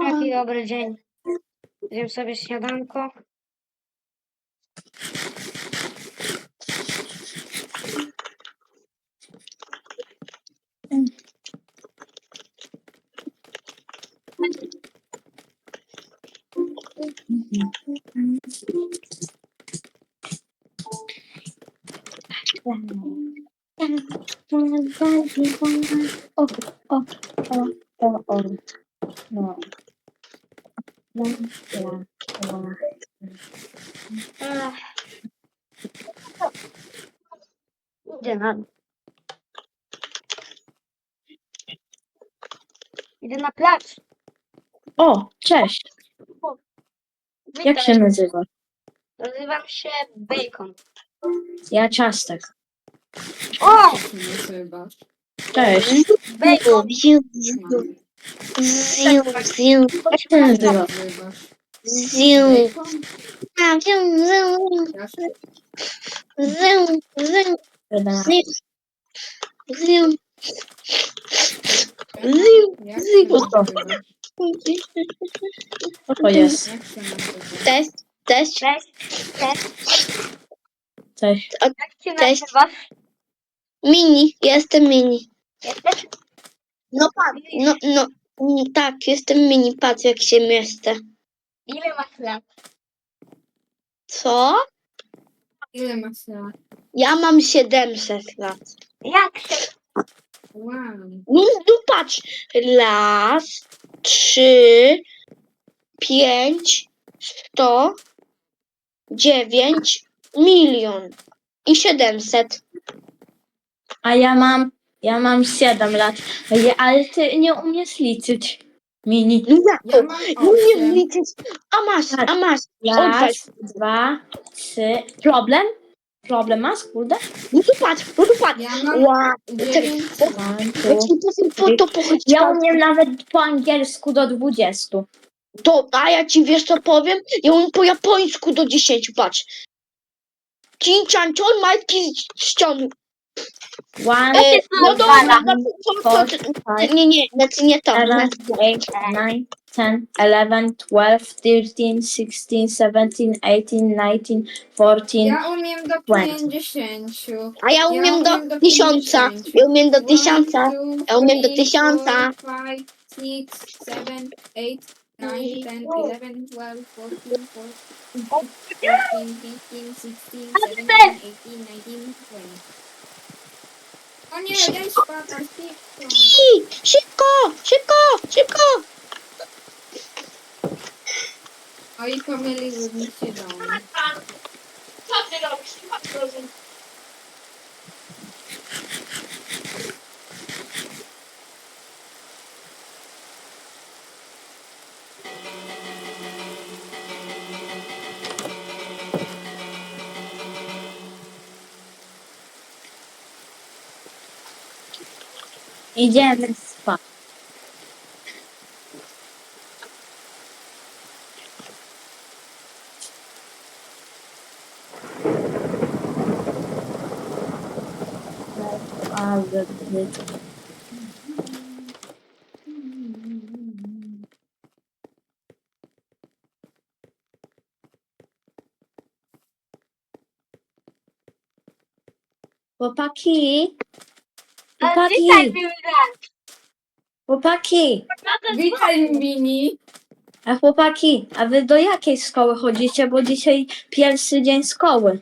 Taki dobry dzień. Zjem sobie śniadanko. O, o, o, o, o. No. La, la, la. Ech. Idę na... Idę na plac. O, cześć. Jak się nazywasz? Nazywam się Bacon. Ja Ciastek. O! Nazywasz? Cześć. Bacon! Ziu, Mam. ziu, ziu, Jak się nazywasz? Nazywasz? ziu. Bacon? A, ziu, ziu, Jaszek? ziu, ziu, Dobra. ziu. Ziu. Jak się Co to? nazywasz? Co to jest? Jak się? Cześć, cześć. Cześć! Cześć! Cześć. Jak się Cześć. nazywasz? Mini, jestem mini. Jesteś? No patrz, no, no, mm, tak, jestem mini, patrz jak się mieszczę. Ile masz lat? Co? Ile masz lat? Ja mam 700 lat. Jak się... Wow. No, no patrz, raz, trzy, pięć, sto, dziewięć, milion i siedemset. A ja mam, ja mam 7 lat. Ja- Ale ty nie umiesz liczyć. Mini. No jak Ja mam Nie umiem osiem. liczyć. A masz, a masz. Oddaj. Raz, dwa, trzy. Problem? Problem masz, kurde? No tu patrz, no tu patrz. Ja mam Ła, dziewięć lat. One, ja two. ci powiem, po to pochodzi. Ja umiem nawet po angielsku do 20. To, a ja ci wiesz co powiem? Ja umiem po japońsku do 10, patrz. Cinciancion, majki ściąg. One, E, no dobra, Dwa. no, to, to, to, five, nie, nie, znaczy nie to. seven, Znaczy, eight, nine, ten, eleven, twelve, thirteen, sixteen, seventeen, eighteen, nineteen, fourteen. Ja umiem do Twenty. pięćdziesięciu. a ja umiem do tysiąca. 50. Ja umiem do One, tysiąca. Ja umiem do tysiąca. four, five, six, seven, eight, nine, ten, eleven, twelve, fourteen, fourteen, fifteen, sixteen, seventeen, eighteen, nineteen, twenty. O nie, ja spadam, szybko. I, szybko, szybko, szybko. Oj, pomyliły mi się domy. Co ty robisz? Idziemy spać. Ale brzydko. Chłopaki, Ale chłopaki, witaj, miły raz. Chłopaki, Witaj, Mini. a chłopaki, a wy do jakiej szkoły chodzicie? Bo dzisiaj pierwszy dzień szkoły.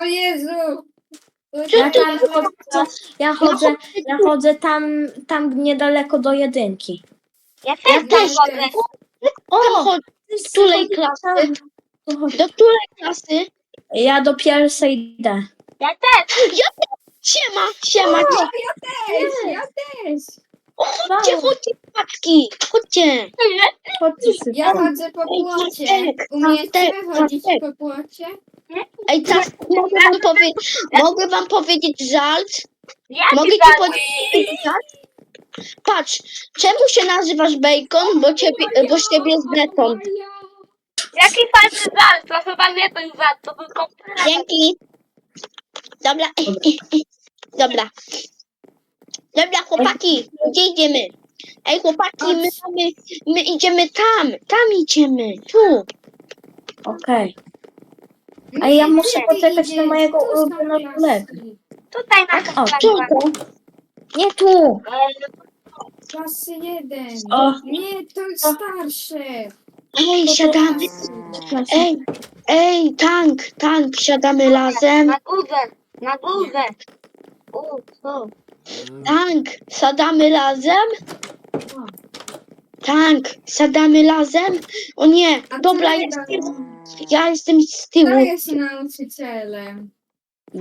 O Jezu. Ja tam chodzę, ja chodzę, ja chodzę tam, tam niedaleko do jedynki. Ja też tam też. chodzę. O, Z której klasy? Do której klasy? Ja do pierwszej D. Ja też. Siema, siema. O, ja też, ja też. O, chodźcie, chodźcie, paczki, chodźcie. Chodźcie Ja szybko. chodzę po płocie. Umiecie chodzić po płocie? Ej, teraz mogę wam, powie mogę wam powiedzieć żart? Jaki Mogę ci żart? powiedzieć żart? Patrz, czemu się nazywasz Bacon? Bo ciebie, bo z ciebie jest beton. Jaki fajny żart? To chyba nie ten żart, to tylko... Dzięki. Dobra. Dobra. Dobra, chłopaki, gdzie idziemy? Ej, chłopaki, my, mamy, my idziemy tam, tam idziemy, tu. Okej. A ja muszę poczekać na mojego tu ulubionego kolegę. Tutaj na O, Tu, tu. Nie tu! Klasy jeden. O. Nie, to jest starsze. Ej, siadamy. Ej, ej, tank, tank, siadamy razem. Na górze, na górze. U, u. Tank, siadamy razem. Tank, siadamy razem. O nie, A dobra, ty jestem, ja jestem z Kto tyłu. jest nauczycielem? Nie.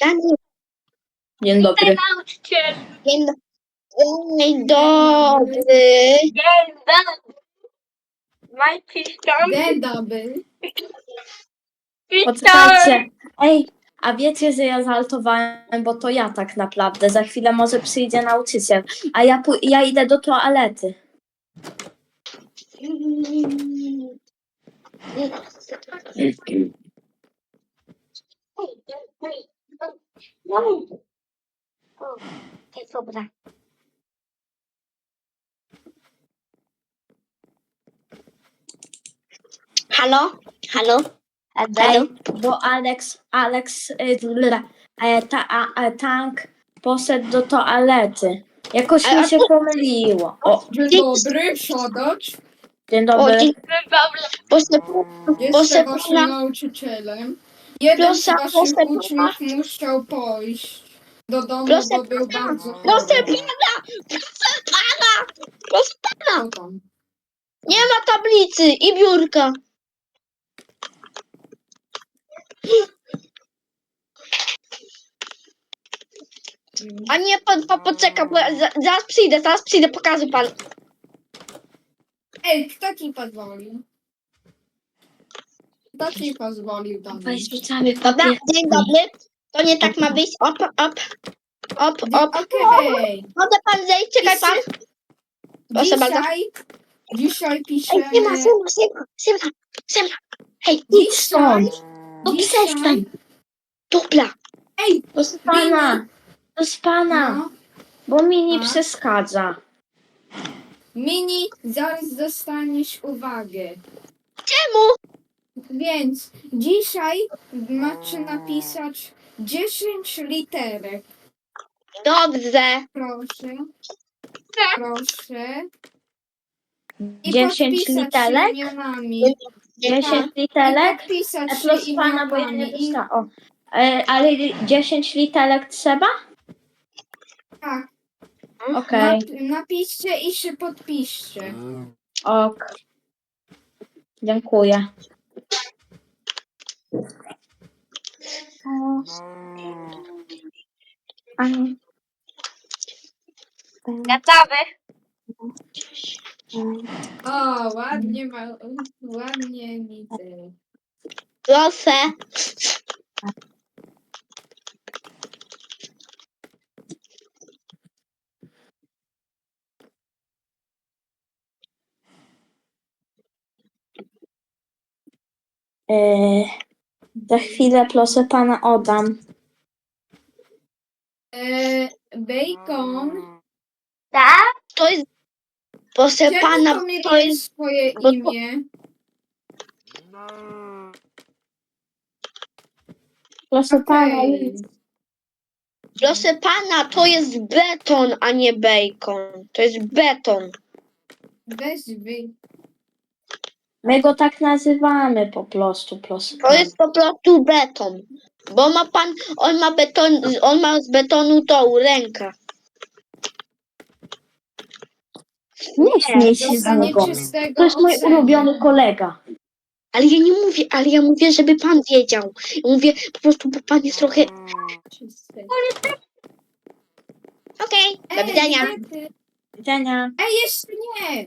Daniel, Dzień dobry. Nauczyciel. dzień Dzień dobry. Dzień dobry. Majki ściąg. Dzień dobry. Poczekajcie. Ej, a wiecie, że ja zaltowałem, bo to ja tak naprawdę. Za chwilę może przyjdzie nauczyciel, a ja, ja idę do toalety. Dobra. Halo? Halo? Ej, bo Alex, Alex, e, ta, a, a, tank poszedł do toalety. Jakoś A- mi się pomyliło. O, Dzień dobry, siadać. dzień O, dobry. dzień, proszę, Jestem waszym nauczycielem. Jeden z Proszę, waszych proszę uczniów musiał pójść do domu, Proszę bo był pana, bardzo proszę chory. pana, proszę pana, proszę pana. Co tam? Nie ma tablicy i biurka. A nie, pan, pan poczeka, bo za, zaraz przyjdę, zaraz przyjdę, pokażę pan. Ej, kto ci pozwolił? Kto ci pozwolił tam Weź, rzucamy Dobra, papier. dzień dobry. To nie tak ma wyjść. Op, op, op, op. Okej. Może pan zejść, czekaj pan. Proszę bardzo. Dzisiaj, dzisiaj Ej, piszemy... nie ma, nie ma, nie ma, nie ma, nie ma. Hej, stąd. No przestań. Dobra. Ej, Proszę pana, proszę pana, no. bo mi nie A? przeszkadza. Mini, zaraz dostaniesz uwagę. Czemu? Więc dzisiaj macie napisać 10 literek. Dobrze. Proszę. Proszę. I 10 podpisać literek? imionami. 10 I literek? E, się proszę pana, bo ja nie imionami. I, dostałam. O, e, ale 10 literek trzeba? tak, Okej, nap, napiszcie i się podpiszcie. ok. Dziękuję. Gotowy. O, ładnie, ma, ładnie widzę. Proszę. E, za chwilę proszę pana oddam. E, bacon. Tak? To jest... Proszę pana, to jest... swoje bo to- imię? Proszę pana, Okej. Proszę pana, to jest beton, a nie bacon. To jest beton. Weź wy. my go tak nazywamy po prostu, proszę To pana. jest po prostu beton. Bo ma pan, on ma beton, on ma z betonu tą rękę. Nie śmiej się z Dostanie czystego To jest mój oceny. ulubiony kolega. Ale ja nie mówię, ale ja mówię, żeby pan wiedział. Ja mówię po prostu, bo pan jest trochę... Okej, do Ej, widzenia. ty? Widzenia. Ej, jeszcze nie!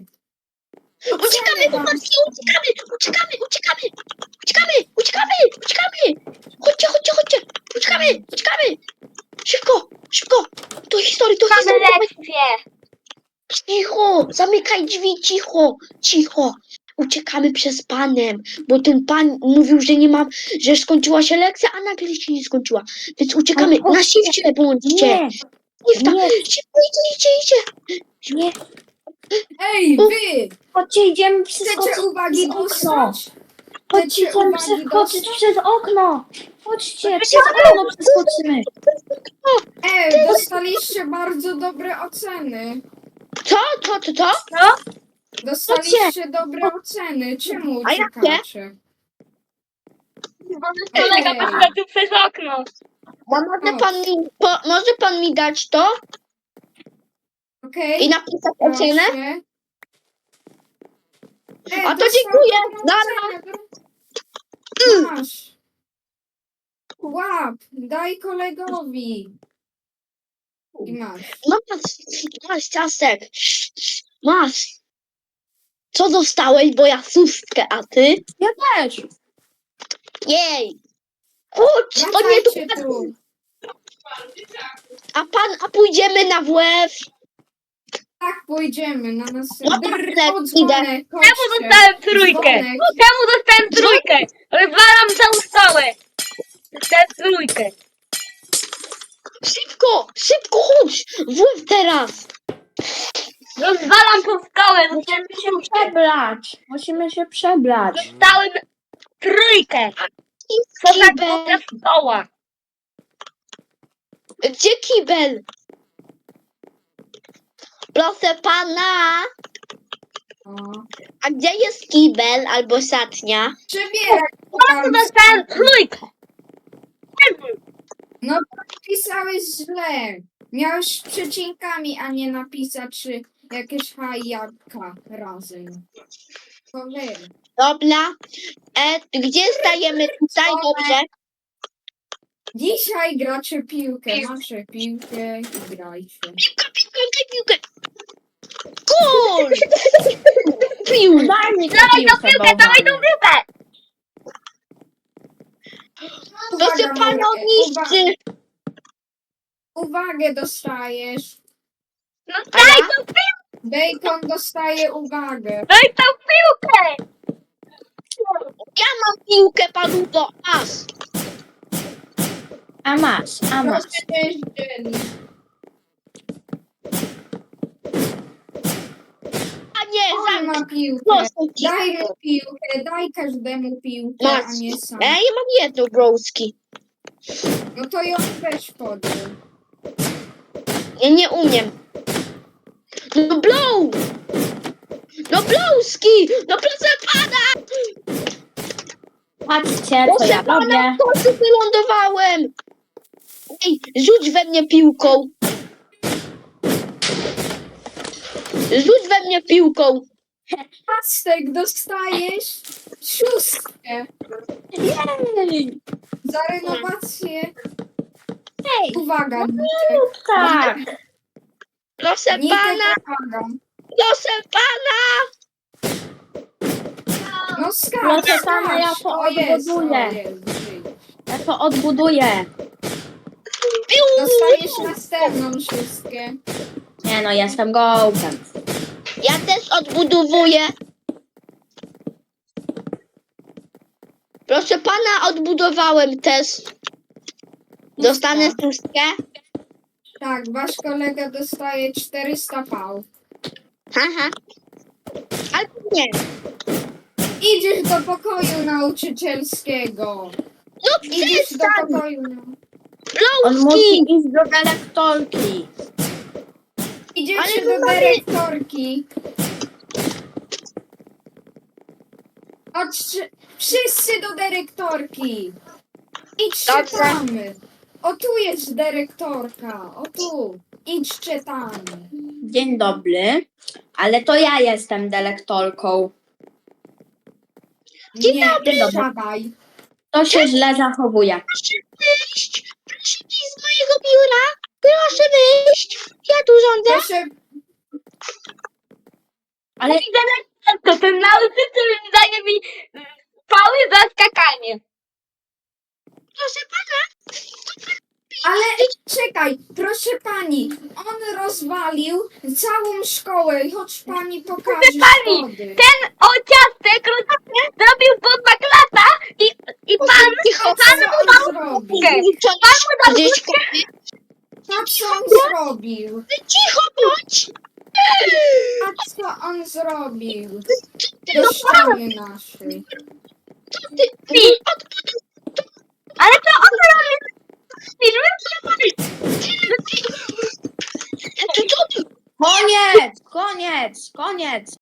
Uciekamy, chłopaki, uciekamy, uciekamy, uciekamy, uciekamy, uciekamy, uciekamy. Chodźcie, chodźcie, chodźcie, uciekamy, uciekamy. Szybko, szybko, do historii, do Mamy historii. lekcję. Cicho! Zamykaj drzwi, cicho! Cicho! Uciekamy przez panem, bo ten pan mówił, że nie mam, że skończyła się lekcja, a nagle się nie skończyła. Więc uciekamy. Ale Na chodźcie. bądźcie! Nie, Shifta! Nie. Szybko idzie, idzie, idzie! nie. Ej, wy! Chodźcie, idziemy uwagi przez okno. Chodźcie, idziemy przeskoczyć przez okno. Chodźcie, przez okno przeskoczymy. Ej, dostaliście bardzo dobre oceny. Co? Co? Co? Co? Dostaliście dobre oceny. Czemu A jakie? uciekacie? Kolega Ej. wyskoczył przez okno. A może pan mi, po, może pan mi dać to Okej? i napisać ocenę? Proszę. Ej, A to dostałem dziękuję. dobrą Dam. ocenę. Masz. Łap, daj kolegowi. I masz. Masz, masz ciastek. Masz. Co dostałeś, bo ja szóstkę, a ty? Ja też. Jej. Chodź, to nie tu. Wracajcie tu. A pan, a pójdziemy na WF. Tak, pójdziemy na No następny. tak, idę. Czemu dostałem trójkę? Czemu dostałem trójkę? Rozwalam całą stołę. Dostałem trójkę. Szybko, szybko chodź. WF teraz. Rozwalam tą skałę. Musimy się przebrać. Musimy się przebrać. Dostałem trójkę. Co za Kibel. głupia stoła. Gdzie kibel? Proszę pana, a gdzie jest kibel albo szatnia? Przebieraj. Po dostałem trójkę? No pisałeś źle. Miałeś z przecinkami, a nie napisać czy jakieś hajabka razem. Dobra. E, gdzie stajemy tutaj? Dobrze. Dzisiaj gracie piłkę. Macie piłkę i grajcie. Piłka, piłka, daj piłkę. Gol! Pił. Daj mi tę Dawaj tą piłkę, dawaj tą piłkę. Uwaga, pana, Marek, niszczy. uwa- Uwagę dostajesz. No daj tą piłkę, Bacon dostaje uwagę. daj tą piłkę. Ja mam piłkę, panubo. Masz. A masz, a masz. Proszę nie dzielić. Za ma piłkę. Proszę. Daj mu piłkę, daj każdemu piłkę, Masz. a nie sam. E, ja mam jedną broski. No to ją weź podjął. Ja nie umiem. No blow! No blowski! No proszę pana! Patrzcie, co Proszę ja pana, robię. w końcu wylądowałem! Ej, rzuć we mnie piłką. Rzuć we mnie piłką. Pastek, dostajesz szóstkę Jej. za renowację. Hej, Uwaga, Nitek. tak. Proszę Nitek, pana, uwaga. proszę pana! No skacz, Proszę pana, skacz. ja to O, jest, odbuduję. jest. Ja to odbuduję. Piu! Dostajesz następną szóstkę. Nie no, jestem gołtem. Ja też odbudowuję. Proszę pana, odbudowałem też. Dostanę szóstkę. Tak, wasz kolega dostaje 400 pał. Haha. Albo nie. Idziesz do pokoju nauczycielskiego. No Idziesz do przestań! pokoju. nau- On musi Blowski! iść do dyrektorki. Idziecie Ale do dyrektorki. Chodźcie, wszyscy do dyrektorki. Idźcie Dobrze. tam. O tu jest dyrektorka. O tu. Idźcie tam. Dzień dobry. Ale to ja jestem dyrektorką. Dzień Nie, dobry. siadaj. To się źle zachowuje wyjść! Proszę wyjść z mojego biura! Proszę wyjść! Ja tu rządzę! Proszę, Ale Widzę na to ten nauczyciel daje mi mm, pały za skakanie. Proszę pana! ale czekaj, proszę pani, on rozwalił całą szkołę. Chodź pani pokaże pani, szkody. Ten o ciastek roz- zrobił po dwa lata i, i pan, Cicho, pan mu dał zrobił? Pan mu dał Gdzieś Co on zrobił? Cicho bądź! A Co on zrobił? Ty, Do no, ściany naszej. ty, ty, od, Ale to o co robię? ty, co ty? Koniec, koniec, koniec.